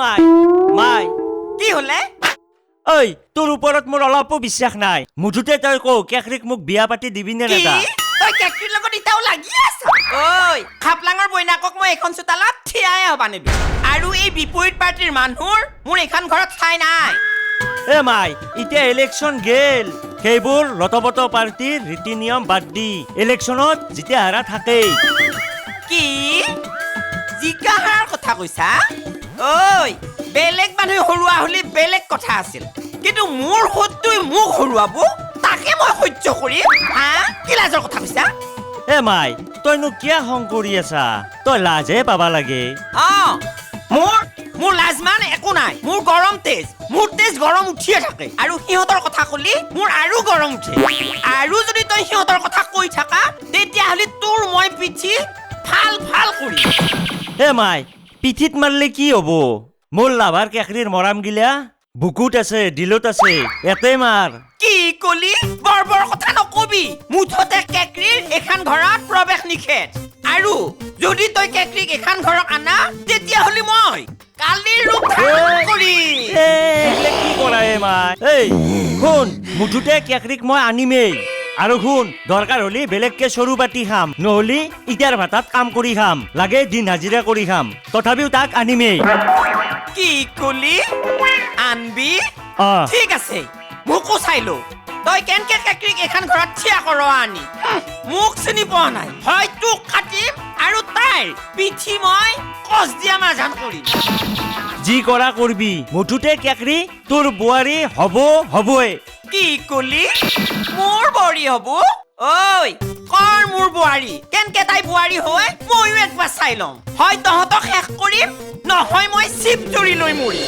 মাই মাই। কি হলে? ঐ তোৰ ওপৰত মোৰ অলপো বিশ্বাস নাই। মুঠতে তই কওঁ কেকৰিক মোক বিয়া পাতি দিবি নে নেদা তই কেকটিৰ লগত এতিয়াও লাগি আছ? ঐ খাপলাঙৰ বৈনাকক মই এইখন চোতালত থিয়াই হবা নিদিওঁ আৰু এই বিপৰীত পাৰ্টীৰ মানুহৰ মোৰ এইখন ঘৰত ঠাই নাই। এ মাই এতিয়া ইলেকশ্যন গেল। সেইবোৰ লতপত পাৰ্টীৰ ৰীতি নিয়ম বাদ দি ইলেকশ্যনত যেতিয়া হাৰা থাকেই। কি? জিকা হাৰাৰ কথা কৈছা? ঐ বেলেগ মানুহে হৰুৱা হলে বেলেগ কথা আছিল। কিন্তু মোৰ সোধটোৱে মোক হৰুৱাব তাকে মই সহ্য কৰিম হা? কি লাজৰ কথা কৈছা? এ মাই তইনো কিয় খং কৰি আছা? তই লাজহে পাবা লাগে। অ মোৰ মোৰ লাজ মান একো নাই। মোৰ গৰম তেজ মোৰ তেজ গৰম উঠিয়ে থাকে। আৰু সিহঁতৰ কথা কলি মোৰ আৰু গৰম উঠে। আৰু যদি তই সিহঁতৰ কথা কৈ থাকা তেতিয়াহ'লে তোৰ মই পিঠি ফাল ফাল কৰি এ মাই পিঠিত মাৰিলে কি হ'ব? মোৰ লাভাৰ কেকৰিৰ মৰাম গিলা বুকুত আছে দিলত আছে এতে মাৰ। কি কলি? বৰ বৰ কথা নকবি। মুঠতে কেকৰিৰ এখন ঘৰত প্ৰৱেশ নিষেধ। আৰু যদি তই কেকৰিক এখন ঘৰত আনা তেতিয়াহ'লে মই কালিৰ ৰূপ ধাৰণ কৰিম। এ, এইবিলাক কি কৰা এ মাই? এই শুন মুঠতে কেকৰিক মই আনিমেই। আৰু শুন দৰকাৰ হ'লে বেলেগকে চৰু পাতি খাম নহ'লে ইটাৰ ভাতাত কাম কৰি খাম লাগে দিন হাজিৰা কৰি খাম তথাপিও তাক আনিমেই। কি কলি? আনবি? ঠিক আছে মোকো চাই ল। তই কেনকে কেকৰিক এখন ঘৰত থিয়া কৰ আনি? মোক চিনি পোৱা নাই। হয় তোক কাটিম আৰু তাইৰ পিঠি মই কচ দিয়া মাজান কৰিম। যি কৰা কৰবি মুঠতে কেকৰি তোৰ বোৱাৰী হ'ব হ'বই। কি কলি? মোৰ বোৱাৰী হ'ব? ঐ কৰ মোৰ বোৱাৰী? কেনকে তাই বোৱাৰী হয়? ময়ো একবাৰ চাই লওঁ হয় তহঁতক শেষ কৰিম? নহয় মই চিপ জুৰি লৈ মৰিম।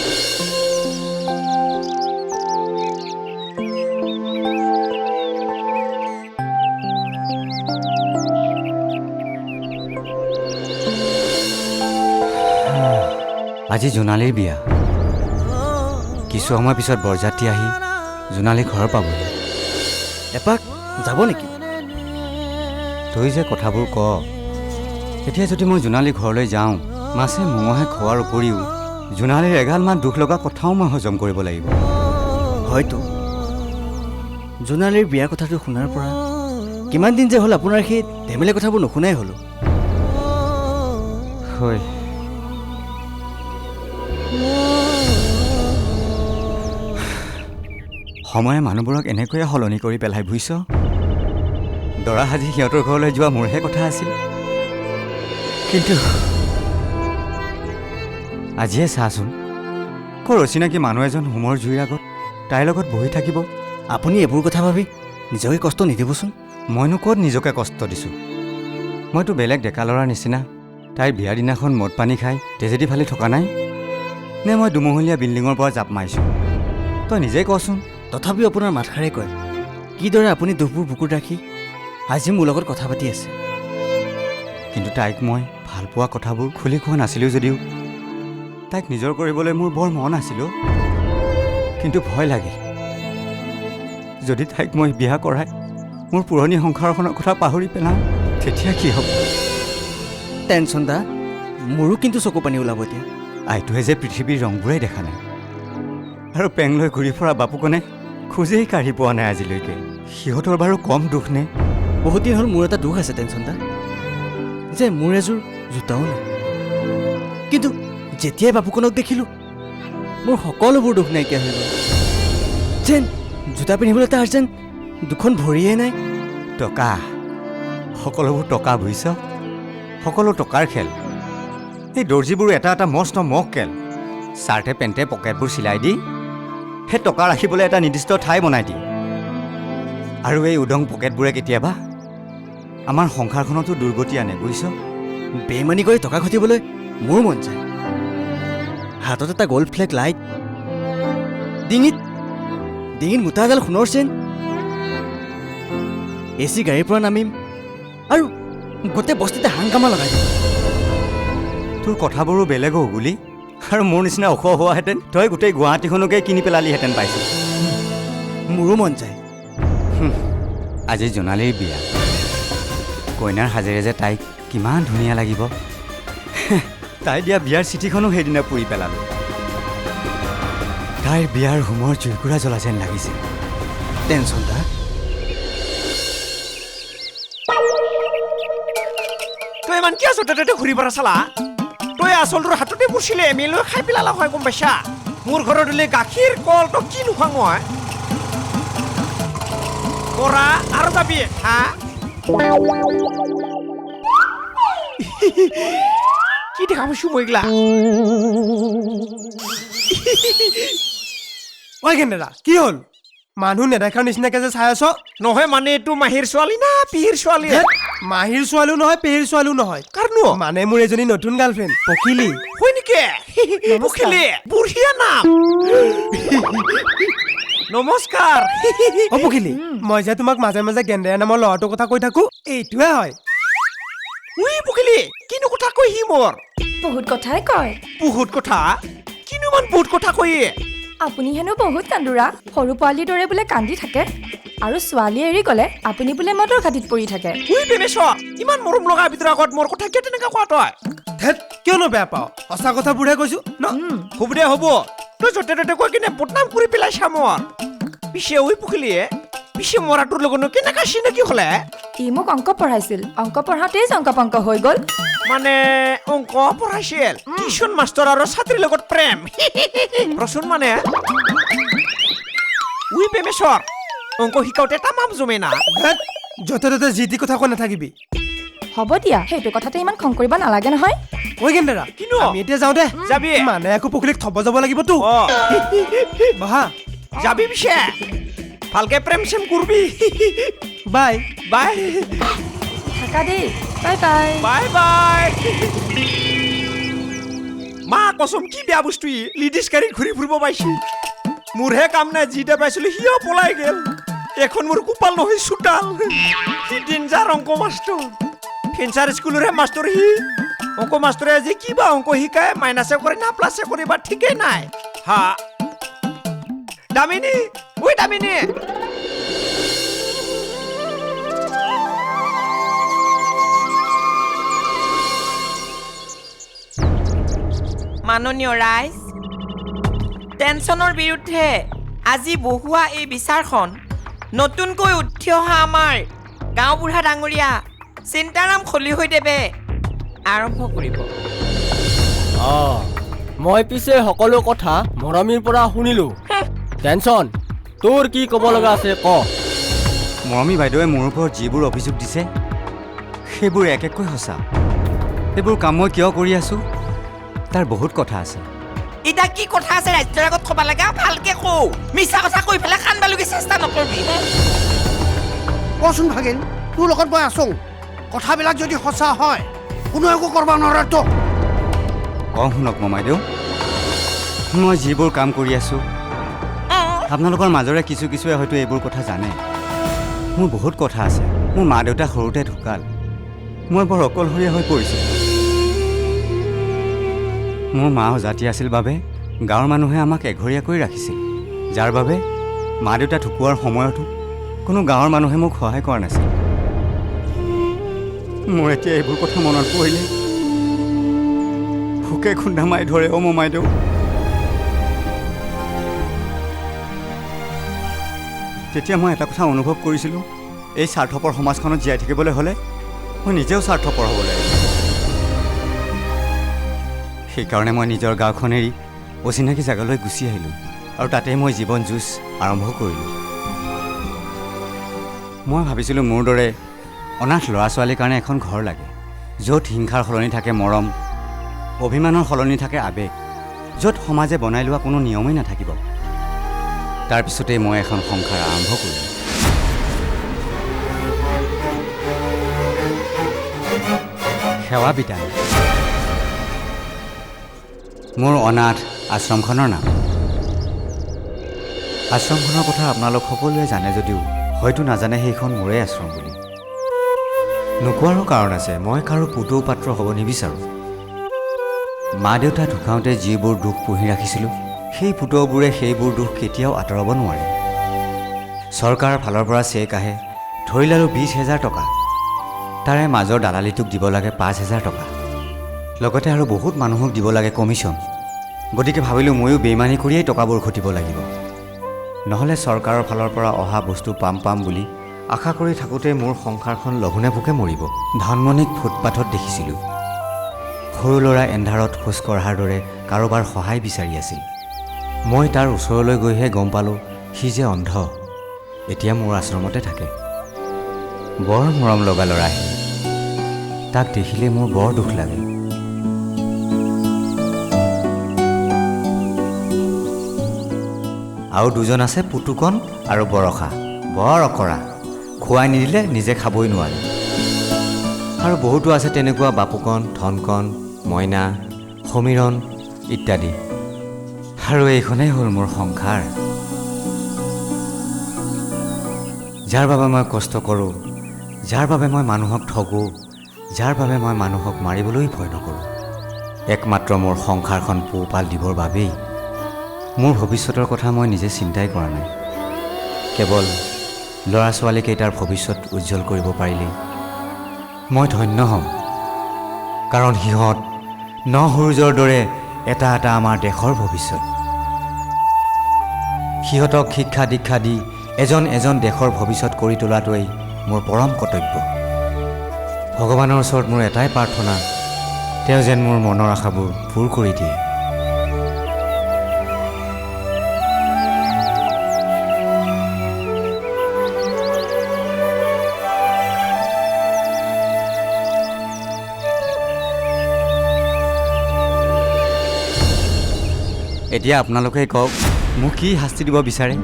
আজি জোনালীৰ বিয়া। কিছু সময় পিছত বৰযাত্ৰী আহি জোনালী ঘৰ পাবহি। এপাক যাব নেকি? তই যে কথাবোৰ ক এতিয়া যদি মই জোনালী ঘৰলৈ যাওঁ মাছে মঙহে খোৱাৰ উপৰিও জোনালীৰ এগালমান দুখ লগা কথাও মই হজম কৰিব লাগিব। হয়তো। জোনালীৰ বিয়া কথাটো শুনাৰ পৰা কিমান দিন যে হ'ল আপোনাৰ সেই ধেমেলীয়া কথাবোৰ নুশুনাই হ'লো। হয়। সময়ে মানুহবোৰক এনেকৈয়ে সলনি কৰি পেলাই বুজিছ দৰা সাজি সিহঁতৰ ঘৰলৈ যোৱা মোৰহে কথা আছিল। কিন্তু আজিয়ে চাচোন কৰ অচিনাকি মানুহ এজন হোমৰ জুইৰ আগত তাইৰ লগত বহি থাকিব? আপুনি এইবোৰ কথা ভাবি নিজকে কষ্ট নিদিবচোন। মইনো ক'ত নিজকে কষ্ট দিছোঁ? মইতো বেলেগ ডেকা ল'ৰাৰ নিচিনা তাইৰ বিয়াৰ দিনাখন মদ পানী খাই তেজেদি ফালি থকা নাই? নে মই দুমহলীয়া বিল্ডিঙৰ পৰা জাপ মাৰিছোঁ? তই নিজেই কচোন। তথাপিও আপোনাৰ মাতষাৰে কয় কিদৰে আপুনি দুখবোৰ বুকুত ৰাখি আজি মোৰ লগত কথা পাতি আছে? কিন্তু তাইক মই ভাল পোৱা কথাবোৰ খুলি খোৱা নাছিলোঁ যদিও তাইক নিজৰ কৰিবলৈ মোৰ বৰ মন আছিল। কিন্তু ভয় লাগিল যদি তাইক মই বিয়া কৰাই মোৰ পুৰণি সংসাৰখনৰ কথা পাহৰি পেলাওঁ তেতিয়া কি হ'ব? টেনচন দা মোৰো কিন্তু চকু পানী ওলাব এতিয়া। আইটোৱে যে পৃথিৱীৰ ৰংবোৰেই দেখা নাই। আৰু পেং লৈ ঘূৰি ফুৰা বাপুকনে খোজেই কাঢ়ি পোৱা নাই আজিলৈকে। সিহঁতৰ বাৰু কম দুখ নে? বহুত দিন হ'ল মোৰ এটা দুখ আছে টেনচন দা যে মোৰ এযোৰ জোতাও নাই। কিন্তু যেতিয়াই বাপুকনক দেখিলোঁ মোৰ সকলোবোৰ দুখ নাইকিয়া হৈ গ'ল। যেন জোতা পিন্ধিবলৈ তাৰ যেন দুখন ভৰিয়ে নাই। টকা। সকলোবোৰ টকা বুজিছ? সকলো টকাৰ খেল। এই দৰ্জীবোৰ এটা এটা মস্ত মক্কেল চাৰ্টে পেণ্টে পকেটবোৰ চিলাই দি সেই টকা ৰাখিবলৈ এটা নিৰ্দিষ্ট ঠাই বনাই দিয়ে আৰু এই উদং পকেটবোৰে কেতিয়াবা আমাৰ সংসাৰখনতো দুৰ্গতি আনে বুজিছ? বেইমানি কৰি টকা ঘটিবলৈ মোৰ মন যায়। হাতত এটা গ'ল্ড ফ্লেগ লাইট ডিঙিত ডিঙিত মোটা এডাল সোণৰ চেন এ চি গাড়ীৰ পৰা নামিম। আৰু গোটেই বস্তিতে হাংগামা লগাই দিম। তোৰ কথাবোৰো বেলেগ গুলি। আৰু মোৰ নিচিনা ওখ হোৱাহেঁতেন তই গোটেই গুৱাহাটীখনকে কিনি পেলালিহেঁতেন পাইছোঁ। মোৰো মন যায়। আজি জোনালীৰ বিয়া। কইনাৰ সাজেৰে যে তাইক কিমান ধুনীয়া লাগিব। তাই দিয়া বিয়াৰ চিঠিখনো সেইদিনা পুৰি পেলালোঁ। তাইৰ বিয়াৰ হোমৰ জুইকুৰা জ্বলা যেন লাগিছে। টেনশ্যন দা তই ইমান কিয় য'তে ত'তে ঘূৰি পৰা চালা? তই আচলটোৰ হাততে পুচিলে এমি লৈ খাই পেলালা হয়, গম পাইছা? মোৰ ঘৰত দিলে গাখীৰ, কল তই কি নোখোৱা মই? পৰা আৰু যাবি, হা? কি দেখা পাইছো মই এইগিলা? ঐ কেনেৰা কি হ'ল? মানুহ নেদেখাৰ নিচিনাকে যে চাই আছ? নহয় মানে এইটো মাহীৰ ছোৱালী না পিহিৰ ছোৱালী? মাহীৰ ছোৱালীও নহয় পেহীৰ ছোৱালীও নহয়। কাৰনো? মানে মোৰ এজনী নতুন গাৰ্লফ্ৰেণ্ড পখিলী। হয় নেকি? পখিলে বঢ়িয়া নাম। নমস্কাৰ। অ পখিলী মই যে তোমাক মাজে মাজে গেন্দেৰা নামৰ ল'ৰাটোৰ কথা কৈ থাকো এইটোৱে হয়। উই পখিলে কিনো কথা কৈ সি মোৰ? বহুত কথাই কয়। বহুত কথা? কিনো ইমান বহুত কথা কয়ে? আপুনি হেনো বহুত কান্দোৰা সৰু পোৱালিৰ দৰে বোলে কান্দি থাকে। আৰু ছোৱালীয়ে এৰি গ'লে আপুনি বোলে মটৰ ঘাটিত পৰি থাকে। ইমান মৰম লগা ভিতৰৰ আগত মোৰ কথা কিয় তেনেকা কোৱা তই ধেৎ কিয়নো বেয়া পাওঁ? সঁচা কথাবোৰহে কৈছো। ন হ'ব দে হ'ব। তই য'তে ত'তে কৈ কিনে বদনাম কৰি পেলাইছা মোৰ পিছে উই পখিলিয়ে পিছে মৰাটোৰ লগতনো কেনেকা চিনাকি হ'লে? ই মোক অঙ্ক পঢ়াইছিল। অঙ্ক পঢ়াওঁতেই অঙ্ক পংক হৈ গ'ল। মানে অঙ্ক পঢ়াইছিল টিউচন মাষ্টৰ আৰু ছাত্ৰীৰ লগত প্ৰেম ৰচোন মানে উই বেমেশ্বৰ অঙ্ক শিকাওঁতে তামাম জমে না। য'তে ত'তে যি টি কথা কৈ নাথাকিবি। হ'ব দিয়া সেইটো কথাতে ইমান খং কৰিব নালাগে নহয়। ঐ গেন্দেৰা কিনো? আমি এতিয়া যাওঁ দে। যাবি? মানে আকৌ পখিলীক থব যাব লাগিবতো অ। বহা। যাবি পিছে। ভালকে প্ৰেম চেম কৰবি। বাই। বাই। থাকা দেই। বাই বাই বাই বাই মা কচম কি বেয়া বস্তু ই? লিডিজ গাড়ীত ঘূৰি ফুৰিব পাইছি। মোৰহে কাম নাই যিটা পাইছিলো সিও পলাই গেল। এখন মোৰ কোপাল নহয়, চোতাল। সি ডেঞ্জাৰ অঙ্ক মাষ্টৰ ফেঞ্চাৰ স্কুলৰহে মাষ্টৰ সি। অঙ্ক মাষ্টৰে আজি কিবা অঙ্ক শিকায়? মাইনাছে কৰে না প্লাছে কৰে বা ঠিকেই নাই? হা। দামিনী, ঐ দামিনী। মাননীয় ৰাইজ টেনচনৰ বিৰুদ্ধে আজি বহুৱা এই বিচাৰখন নতুনকৈ উঠি অহা আমাৰ গাঁওবুঢ়া ডাঙৰীয়া চিন্তাৰাম খলিহৈদেৱে আৰম্ভ কৰিব। অঁ মই পিছে সকলো কথা মৰমীৰ পৰা শুনিলো। টেনচন তোৰ কি ক'ব লগা আছে ক। মৰমী বাইদেৱে মোৰ ওপৰত যিবোৰ অভিযোগ দিছে সেইবোৰ এক এককৈ সঁচা। এইবোৰ কাম মই কিয় কৰি আছোঁ? তাৰ বহুত কথা আছে। এতিয়া কি কথা আছে? ৰাজ্যৰ আগত ক'ব লাগে ভালকে কওঁ মিছা কথা কৈ পেলাই কান্দবালগি চেষ্টা নকৰিবি। কচোন ভাগিন তোৰ লগত মই আছোঁ। কথাবিলাক যদি সঁচা হয় কোনো একো কৰিব নোৱাৰে তোক কওঁ শুনক মমাইদেউ মই যিবোৰ কাম কৰি আছোঁ আপোনালোকৰ মাজৰে কিছু কিছুৱে হয়তো এইবোৰ কথা জানে। মোৰ বহুত কথা আছে মোৰ মা দেউতা সৰুতে ঢুকাল। মই বৰ অকলশৰীয়া হৈ পৰিছোঁ মোৰ মা অজাতি আছিল বাবে গাঁৱৰ মানুহে আমাক এঘৰীয়া কৰি ৰাখিছিল, যাৰ বাবে মা দেউতা ঢুকোৱাৰ সময়তো কোনো গাঁৱৰ মানুহে মোক সহায় কৰা নাছিল। মোৰ এতিয়া এইবোৰ কথা মনত পৰিলে ভোকে খুন্দা মাৰি ধৰে অ' মোমাইদেউ তেতিয়া মই এটা কথা অনুভৱ কৰিছিলোঁ, এই স্বাৰ্থপৰ সমাজখনত জীয়াই থাকিবলৈ হ'লে মই নিজেও স্বাৰ্থপৰ হ'ব লাগিব। সেইকাৰণে মই নিজৰ গাঁওখন এৰি অচিনাকি জেগালৈ গুচি আহিলোঁ আৰু তাতে মই জীৱন যুঁজ আৰম্ভ কৰিলোঁ। মই ভাবিছিলোঁ মোৰ দৰে অনাথ ল'ৰা ছোৱালীৰ কাৰণে এখন ঘৰ লাগে য'ত হিংসাৰ সলনি থাকে মৰম অভিমানৰ সলনি থাকে আৱেগ য'ত সমাজে বনাই লোৱা কোনো নিয়মেই নাথাকিব। তাৰপিছতেই মই এখন সংসাৰ আৰম্ভ কৰিলোঁ। সেৱা বিদায়। মোৰ অনাথ আশ্ৰমখনৰ নাম। আশ্ৰমখনৰ কথা আপোনালোক সকলোৱে জানে যদিও হয়তো নাজানে সেইখন মোৰে আশ্ৰম বুলি। নোকোৱাৰো কাৰণ আছে মই কাৰো পুতৌ পাত্ৰ হ'ব নিবিচাৰোঁ। মা দেউতা ঢুকাওঁতে যিবোৰ দুখ পুহি ৰাখিছিলোঁ সেই পুতৌবোৰে সেইবোৰ দুখ কেতিয়াও আঁতৰাব নোৱাৰে। চৰকাৰৰ ফালৰ পৰা চেক আহে ধৰি ল'লোঁ বিছ হেজাৰ টকা। তাৰে মাজৰ দালালিটোক দিব লাগে পাঁচ হেজাৰ টকা। লগতে আৰু বহুত মানুহক দিব লাগে কমিশ্যন গতিকে ভাবিলোঁ ময়ো বেইমানি কৰিয়েই টকাবোৰ ঘটিব লাগিব। নহ'লে চৰকাৰৰ ফালৰ পৰা অহা বস্তু পাম পাম বুলি আশা কৰি থাকোঁতে মোৰ সংসাৰখন লঘোণে ভোকে মৰিব। ধনমণিক ফুটপাথত দেখিছিলোঁ। সৰু ল'ৰা এন্ধাৰত খোজ কঢ়াৰ দৰে কাৰোবাৰ সহায় বিচাৰি আছিল। মই তাৰ ওচৰলৈ গৈহে গম পালোঁ সি যে অন্ধ। এতিয়া মোৰ আশ্ৰমতে থাকে। বৰ মৰম লগা ল'ৰা সি তাক দেখিলে মোৰ বৰ দুখ লাগে। আৰু দুজন আছে পুতুকণ আৰু বৰষা। বৰ অকৰা। খুৱাই নিদিলে নিজে খাবই নোৱাৰে। আৰু বহুতো আছে তেনেকুৱা বাপুকণ ধনকণ মইনা সমীৰণ ইত্যাদি। আৰু এইখনেই হ'ল মোৰ সংসাৰ। যাৰ বাবে মই কষ্ট কৰোঁ যাৰ বাবে মই মানুহক ঠগোঁ যাৰ বাবে মই মানুহক মাৰিবলৈ ভয় নকৰোঁ। একমাত্ৰ মোৰ সংসাৰখন পোহপাল দিবৰ বাবেই মোৰ ভৱিষ্যতৰ কথা মই নিজে চিন্তাই কৰা নাই। কেৱল ল'ৰা ছোৱালীকেইটাৰ ভৱিষ্যত উজ্জ্বল কৰিব পাৰিলেই। মই ধন্য হ'ম। কাৰণ সিহঁত ন সূৰ্যৰ দৰে এটা এটা আমাৰ দেশৰ ভৱিষ্যত। সিহঁতক শিক্ষা দীক্ষা দি এজন এজন দেশৰ ভৱিষ্যত কৰি তোলাটোৱেই মোৰ পৰম কৰ্তব্য। ভগৱানৰ ওচৰত মোৰ এটাই প্ৰাৰ্থনা তেওঁ যেন মোৰ মনৰ আশাবোৰ পূৰ কৰি দিয়ে। এতিয়া আপোনালোকে কওক মোক কি শাস্তি দিব বিচাৰে?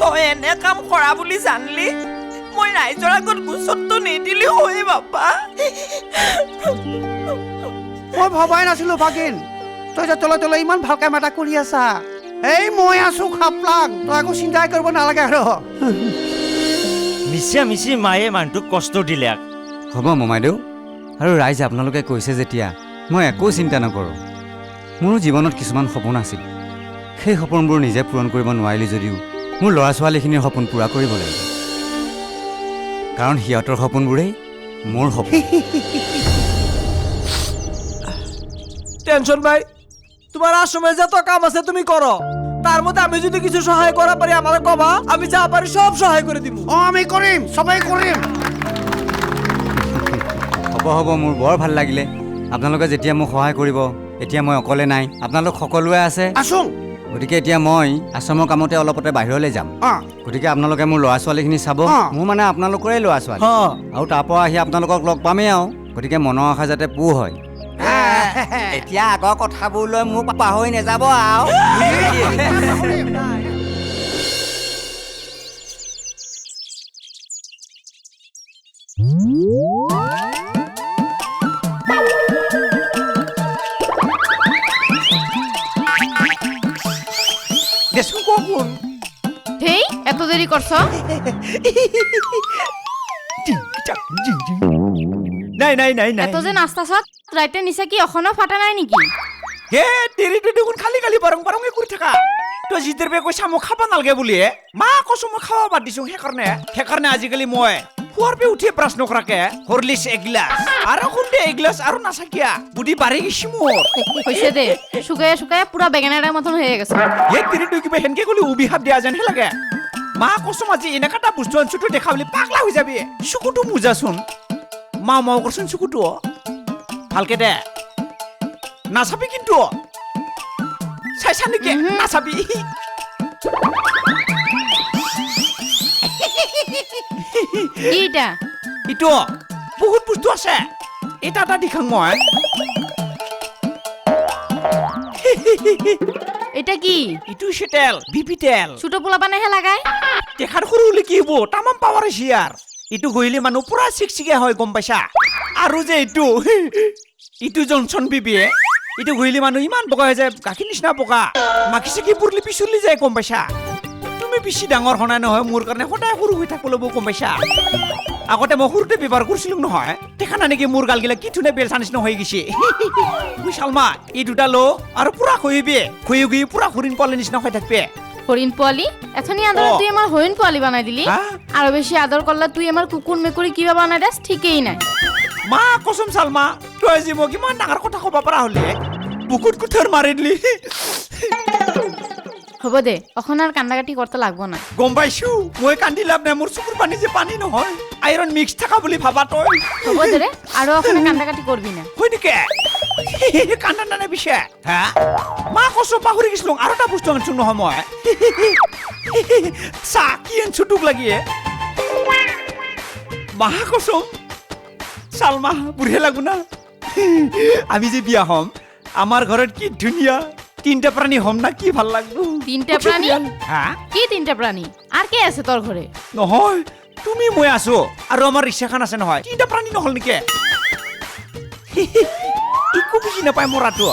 তই এনে কাম কৰা বুলি জানলি? মই ৰাইজৰ আগত গোচৰটো নিদিলি হয় বাপা মই ভবাই নাছিলো ভাগিন। তই যে তলে তলে ইমান ভালকে মাতা কৰি আছা। এই মই আছো খাপলাক। তই একো চিন্তাই কৰিব নালাগে আৰু। মিছা মিছি মায়ে মানুহটোক কষ্ট দিলে হ'ব মমাইদেউ। আৰু ৰাইজে আপোনালোকে কৈছে যেতিয়া মই একো চিন্তা নকৰোঁ। মোৰো জীৱনত কিছুমান সপোন আছিল। সেই সপোনবোৰ নিজে পূৰণ কৰিব নোৱাৰিলোঁ যদিও মোৰ ল'ৰা ছোৱালীখিনিৰ সপোন পূৰা কৰিব লাগিব। কাৰণ সিহঁতৰ সপোনবোৰেই মোৰ সপোন। টেনশন ভাই তোমার আশ্রমে যত কাম আছে তুমি করো তার মধ্যে আমি যদি কিছু সহায় করা পারি আমাকে কবা আমি যা পারি সব সহায় করে দিব অঁ আমি কৰিম চবেই কৰিম। হ'ব হ'ব মোৰ বৰ ভাল লাগিলে। আপোনালোকে যেতিয়া মোক সহায় কৰিব এতিয়া মই অকলে নাই। আপোনালোক সকলোৱে আছে? আছোং। গতিকে এতিয়া মই আশ্ৰমৰ কামতে অলপতে বাহিৰলৈ যাম। গতিকে আপোনালোকে মোৰ ল'ৰা ছোৱালীখিনি চাব। মোৰ মানে আপোনালোকৰে ল'ৰা ছোৱালী। আৰু তাৰ পৰা আহি আপোনালোকক লগ পামেই আৰু। গতিকে মনৰ আশা যাতে পূ হয়। এতিয়া আগৰ কথাবোৰ লৈ মোক পাহৰি নাযাব আৰু। এত দেরি করছ? নাই নাই নাই নাই। এত যে নাস্তাছত রাইতে নিচে কি এখনও ফাটা নাই নেকি? হে দেৰিটো দেখোন খালি খালি বাৰং বাৰঙে কৰি থাকা। তই জিতেৰ বে কৈছা মোক খাব নালাগে বুলি মা কৈছো মই খাব বাদ দিছো সেইকাৰণে সেইকাৰণে আজিকালি মই শুৱাৰ পে উঠিয়ে ব্ৰাছ নকৰাকে হৰলিক্স এগিলাচ আৰু খুন্দে এগিলাচ আৰু নাচাকিয়া বুদ্ধি বাঢ়ি গৈছে মোৰ। হয়েছে দে শুকায় শুকায় পুরা বেগানাটার মতন হয়ে গেছে। এই তিৰিটো কিবা সেনকে গ'লে অভিশাপ দিয়া যেনহে লাগে। মা কচোন আজি এনেকা এটা বস্তু আনছোতো দেখা বুলি পাগলা হৈ যাবি। চকুটো মোজাচোন মা মাও কৰচোন চকুটো। ভালকে দে। নাচাবি কিন্তু। চাইছা নেকি? নাচাবি। এইটা। ইটো। বহুত বস্তু আছে। এটা এটা দেখাং মই। এটা কি? ইটো তেল বিপি তেল। ছোট পোলা পানেহে লাগাই। দেখাৰ সৰু হ'লে কি হ'ব? তামাম পাৱাৰ হৈছে ইয়াৰ। ইটো গহিলে মানুহ পুৰা চিকচিকীয়া হয় গম পাইছা? আৰু যে ইটো ইটো জনচন বিবিয়ে ইটো গহিলে মানুহ ইমান বগা হৈ যায় গাখীৰ নিচিনা বগা। মাখি চাখি পুৰলি পিছলি যায় গম পাইছা? তুমি বেছি ডাঙৰ হোৱা নহয় মোৰ কাৰণে সদায় সৰু হৈ থাকিব লাগিব গম পাইছা? আগতে মই সৰুতে ব্যৱহাৰ কৰিছিলো নহয়। দেখা নেকি মোৰ গালগিলা কি ধুনীয়া বেলচা নিচিনা হৈ গৈছে। তুই চালমা এই দুটা লো আৰু পুৰা খুৱাবি খুৱাই খুৱাই পুৰা হৰিণ পোৱালি নিচিনা হৈ থাকবে। হরিণ পোয়ালি এথনি আদর তুই আমার হরিণ পোয়ালি বানাই দিলি? আরও বেশি আদর করলে তুই আমার কুকুর মেকুরি কীভাবে বানাই দেস ঠিকই নাই। মা কচম চালমা তই আজি মোক ইমান ডাঙৰ কথা ক'ব পৰা হ'লে। বুকুত কুঠাৰ মাৰি দিলি। হ'ব দে অখনাৰ কান্দা কাটি কৰতে লাগব না। গম পাইছো মই কান্দি লাভ নাই মোৰ চকুৰ পানী যে পানী নহয়। আইৰণ মিক্স থকা বুলি ভাবা তই? হ'ব দে ৰে আৰু অখনে কান্দা কাটি কৰবি না। হয় নেকি? কান্দা নানে পিছে। হা? মা কচো পাহৰি গৈছিলো আৰু এটা বস্তু আনিছো নহয় মই। চাহ কি আনিছো তোক লাগি মা কচম চালমা বুঢ়ে লাগো না। আমি যে বিয়া হ'ম আমাৰ ঘৰত কি ধুনীয়া তিনটা প্ৰাণী হ'ম না কি ভালো লাগব। তিনটা প্ৰাণী? হা? কি তিনটা প্ৰাণী? আর কে আছে তোর ঘরে নহয় তুমি মই আছো। আৰু আমাৰ ৰিক্সাখন আছে নহয়। তিনিটা প্ৰাণী নহ'ল নেকি? একো বুজি নাপায় মৰাটো